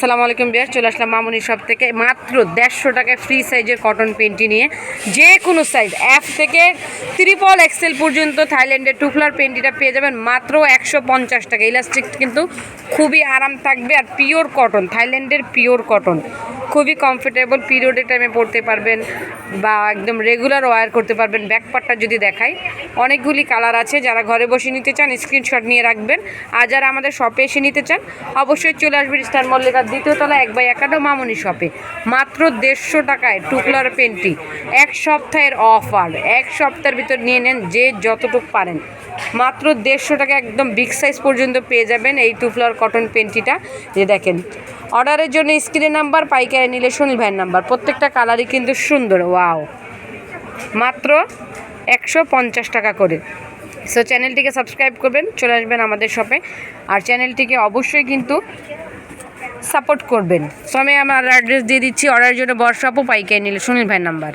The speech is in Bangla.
আসসালামু আলাইকুম বিয়ার চলে আসলাম মামুনি শপ থেকে। মাত্র দেড়শো টাকায় ফ্রি সাইজের কটন পেন্টি নিয়ে। যে কোনো সাইজ অ্যাপ থেকে ত্রিপল এক্সেল পর্যন্ত থাইল্যান্ডের টুফলার পেন্টিটা পেয়ে যাবেন মাত্র একশো পঞ্চাশ টাকা। ইলাস্টিক কিন্তু খুবই আরাম থাকবে আর পিওর কটন থাইল্যান্ডের পিওর কটন খুবই কমফোর্টেবল পিরিয়ডের টাইমে পড়তে পারবেন বা একদম রেগুলার ওয়্যার করতে পারবেন। ব্যাকপার্টটা যদি দেখাই, অনেকগুলি কালার আছে, যারা ঘরে বসে নিতে চান স্ক্রিনশট নিয়ে রাখবেন। আর যারা আমাদের শপে এসে নিতে চান, অবশ্যই চলে আসবেন স্টার মল্লিকার দ্বিতীয় তলা, এক বাই একাডো মামুনি শপে মাত্র দেড়শো টাকায় টুকলার পেন্টি এক সপ্তাহের অফার এক সপ্তাহের ভিতর নিয়ে নেন যে যতটুকু পারেন। মাত্র দেড়শো টাকা একদম বিগ সাইজ পর্যন্ত পেয়ে যাবেন এই টুফলার কটন পেন্টিটা যে দেখেন অর্ডারের জন্য স্ক্রিনের নাম্বার পাইকারি নিলে সুনীল ভাইয়ের নাম্বার। প্রত্যেকটা কালারই কিন্তু সুন্দর, ওয়াও। মাত্র একশো পঞ্চাশ টাকা করে। সো চ্যানেলটিকে সাবস্ক্রাইব করবেন, চলে আসবেন আমাদের শপে আর চ্যানেলটিকে অবশ্যই কিন্তু সাপোর্ট করবেন। সো আমি আমার অ্যাড্রেস দিয়ে দিচ্ছি অর্ডারের জন্য বর্ষাপও পাইকারি নিলে সুনীল ভাইয়ের নাম্বার।